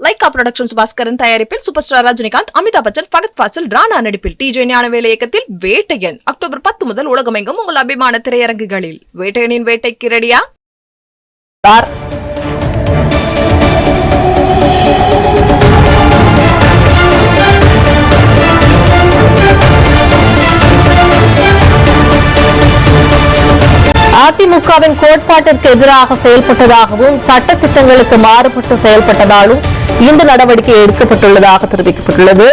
Lyca productions Baskaran தயாரிப்பில் super star Rajinikanth Amitabh Bachchan Fahadh Faasil Rana நடிப்பில் DJ ஞானவேல இயக்கத்தில் வேட்டையன். அக்டோபர் பத்து முதல் உலகமெங்கும் உங்கள் அபிமான திரையரங்குகளில். வேட்டையனின் வேட்டைக்கு ரெடியா அதிமுகவின் கோட்பாட்டிற்கு எதிராக செயல்பட்டதாகவும் சட்ட திட்டங்களுக்கு மாறுபட்டு செயல்பட்டதாலும் இந்த நடவடிக்கை எடுக்கப்பட்டுள்ளதாக தெரிவிக்கப்பட்டுள்ளது.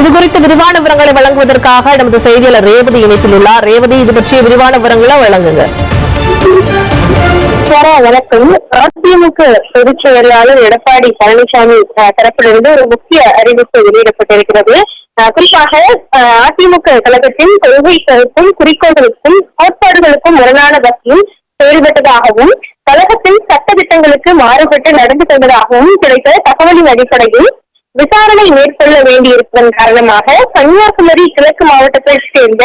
இதுகுறித்து விரிவான விவரங்களை வழங்குவதற்காக நமது செய்தியாளர் ரேவதி இணைப்பில் உள்ளார் ரேவதி இது பற்றிய விரிவான விவரங்களை வழங்குங்க. வணக்கம். அதிமுக பொதுச் செயலாளர் எடப்பாடி பழனிசாமி தரப்பிலிருந்து ஒரு முக்கிய அறிவிப்பு வெளியிடப்பட்டிருக்கிறது. குறிப்பாக அதிமுக கழகத்தின் கொள்கைகளுக்கும் குறிக்கோள்களுக்கும் கோட்பாடுகளுக்கும் முரணான வகையில் செயல்பட்டதாகவும் கழகத்தின் சட்ட திட்டங்களுக்கு மாறுபட்டு நடந்து கொண்டதாகவும் கிடைத்த தகவலின் அடிப்படையில் விசாரணை மேற்கொள்ள வேண்டியிருப்பதன் காரணமாக கன்னியாகுமரி கிழக்கு மாவட்டத்தைச் சேர்ந்த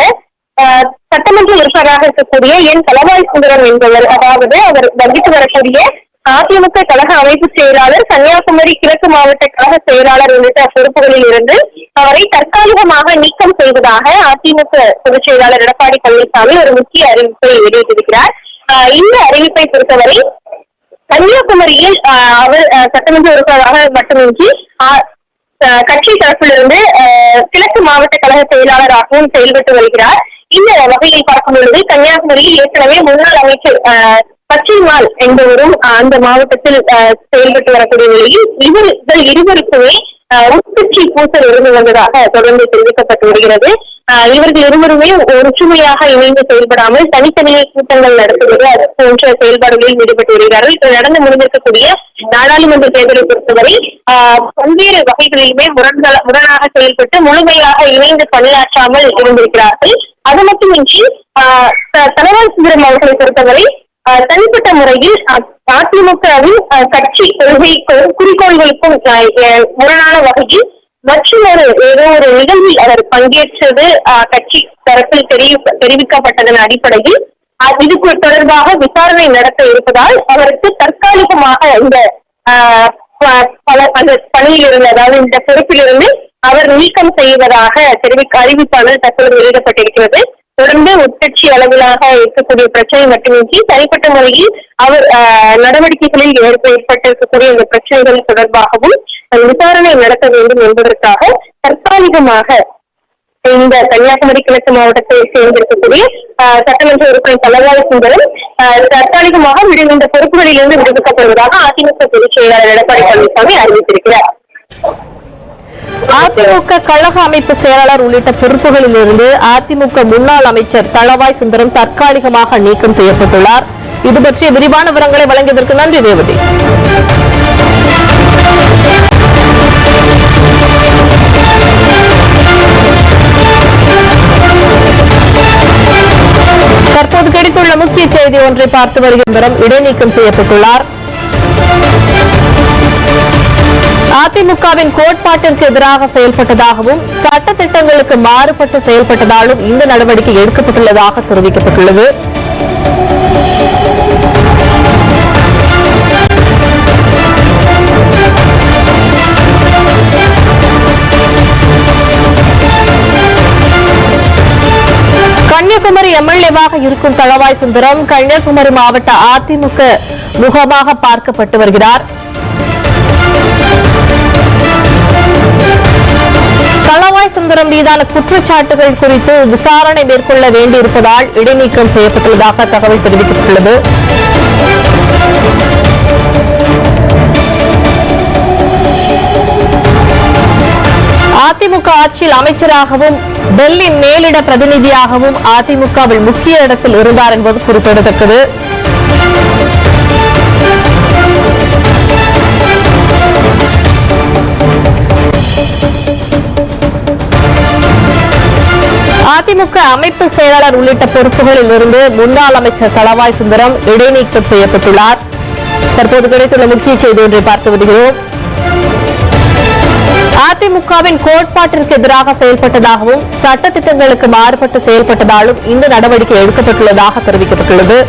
சட்டமன்ற உறுப்பினராக இருக்கக்கூடிய என் தலவாய் சுந்தரம் என்பவர் அதாவது அவர் வகித்து வரக்கூடிய அதிமுக கழக அமைப்பு செயலாளர் கன்னியாகுமரி கிழக்கு மாவட்ட கழக செயலாளர் உள்ளிட்ட பொறுப்புகளில் இருந்து அவரை தற்காலிகமாக நீக்கம் செய்வதாக அதிமுக பொதுச் செயலாளர் எடப்பாடி பழனிசாமி ஒரு முக்கிய அறிவிப்பை வெளியிட்டிருக்கிறார். இந்த அறிவிப்பை பொறுத்தவரை கன்னியாகுமரியில் அவர் சட்டமன்ற உறுப்பினராக மட்டுமின்றி கட்சி தரப்பிலிருந்து கிழக்கு மாவட்ட கழக செயலாளராகவும் செயல்பட்டு வருகிறார். இந்த வகையில் பார்க்கும் பொழுது கன்னியாகுமரியில் ஏற்கனவே முன்னாள் அமைச்சர் பச்சைமால் என்பவரும் ஆஹ், அந்த மாவட்டத்தில் செயல்பட்டு வரக்கூடிய நிலையில் இவர்கள் இருவருக்குமே ஆஹ், உட்கட்சி பூசல் இருந்து வந்ததாக தொடர்ந்து தெரிவிக்கப்பட்டு வருகிறது. ஆஹ், இவர்கள் இருவருமே ஒற்றுமையாக இணைந்து செயல்படாமல் தனித்தனியே கூட்டங்கள் நடத்துவது அது போன்ற செயல்பாடுகளில் ஈடுபட்டு வருகிறார்கள். இப்ப நடந்து முடிந்திருக்கக்கூடிய நாடாளுமன்ற தேர்தலை பொறுத்தவரை ஆஹ், பல்வேறு வகைகளிலுமே முரண்கள முரணாக செயல்பட்டு முழுமையாக இணைந்து பணியாற்றாமல் இருந்திருக்கிறார்கள். அது மட்டுமின்றி ஆஹ், த- தனவால் சுந்தரம் அவர்களை பொறுத்தவரை தனிப்பட்ட முறையில் அதிமுகவின் கட்சி கொள்கை குறிக்கோள்களுக்கும் முரணான வகையில் மற்றும் ஒரு ஏதோ ஒரு நிகழ்வில் அவர் பங்கேற்றது கட்சி தரப்பில் தெரி- தெரிவிக்கப்பட்டதன் அடிப்படையில் இது தொடர்பாக விசாரணை நடத்த இருப்பதால் அவருக்கு தற்காலிகமாக இந்த ஆஹ், பல அந்த பணியில் இருந்து அதாவது இந்த பொறுப்பிலிருந்து அவர் நீக்கம் செய்வதாக தெரிவிக்க அறிவிப்பாளர் தற்போது வெளியிடப்பட்டிருக்கிறது. தொடர்ந்து உட்கட்சி அளவிலாக இருக்கக்கூடிய பிரச்சனை மட்டுமின்றி தனிப்பட்ட முறையில் அவர் ஆஹ், நடவடிக்கைகளில் ஏற்பட்டிருக்கக்கூடிய இந்த பிரச்சனைகள் தொடர்பாகவும் விசாரணை நடத்த வேண்டும் என்பதற்காக தற்காலிகமாக இந்த கன்னியாகுமரி கிழக்கு மாவட்டத்தை சேர்ந்திருக்கக்கூடிய சட்டமன்ற உறுப்பினர் தலவாய் சுந்தரம் தற்காலிகமாக விடு இந்த பொறுப்புகளிலிருந்து விடுவிக்கப்படுவதாக அதிமுக பொதுச் செயலாளர் எடப்பாடி பழனிசாமி அறிவித்திருக்கிறார். அதிமுக கழக அமைப்பு செயலாளர் உள்ளிட்ட பொறுப்புகளில் இருந்து அதிமுக முன்னாள் அமைச்சர் தளவாய் சுந்தரம் தற்காலிகமாக நீக்கம் செய்யப்பட்டுள்ளார். இது பற்றிய விரிவான விவரங்களை வழங்கியதற்கு நன்றி ரேவதி. தற்போது கிடைத்துள்ள முக்கிய செய்தி ஒன்றை பார்த்து வருகின்றோம் இடைநீக்கம் செய்யப்பட்டுள்ளார். அதிமுகவின் கோட்பாட்டிற்கு எதிராக செயல்பட்டதாகவும் சட்ட திட்டங்களுக்கு மாறுபட்டு செயல்பட்டதாலும் இந்த நடவடிக்கை எடுக்கப்பட்டுள்ளதாக தெரிவிக்கப்பட்டுள்ளது. கன்னியாகுமரி எம்எல்ஏவாக இருக்கும் தளவாய் சுந்தரம் கன்னியாகுமரி மாவட்ட அதிமுக முகமாக பார்க்கப்பட்டு வருகிறார். களவாய் சுந்தரம் மீதான குற்றச்சாட்டுகள் குறித்து விசாரணை மேற்கொள்ள வேண்டியிருப்பதால் இடைநீக்கம் செய்யப்பட்டுள்ளதாக தகவல் தெரிவிக்கப்பட்டுள்ளது. அதிமுக ஆட்சியில் அமைச்சராகவும் டெல்லி மேலிட பிரதிநிதியாகவும் அதிமுகவில் முக்கிய இடத்தில் இருந்தார் என்பது குறிப்பிடத்தக்கது. அதிமுக அமைப்பு செயலாளர் உள்ளிட்ட பொறுப்புகளில் இருந்து முன்னாள் அமைச்சர் தளவாய் சுந்தரம் இடைநீக்கம் செய்யப்பட்டுள்ளார். தற்போது கிடைத்துள்ள முக்கிய செய்தி ஒன்றை பார்த்து வருகிறோம் அதிமுகவின் கோட்பாட்டிற்கு எதிராக செயல்பட்டதாகவும் சட்டத்திட்டங்களுக்கு மாறுபட்டு செயல்பட்டதாலும் இந்த நடவடிக்கை எடுக்கப்பட்டுள்ளதாக தெரிவிக்கப்பட்டுள்ளது.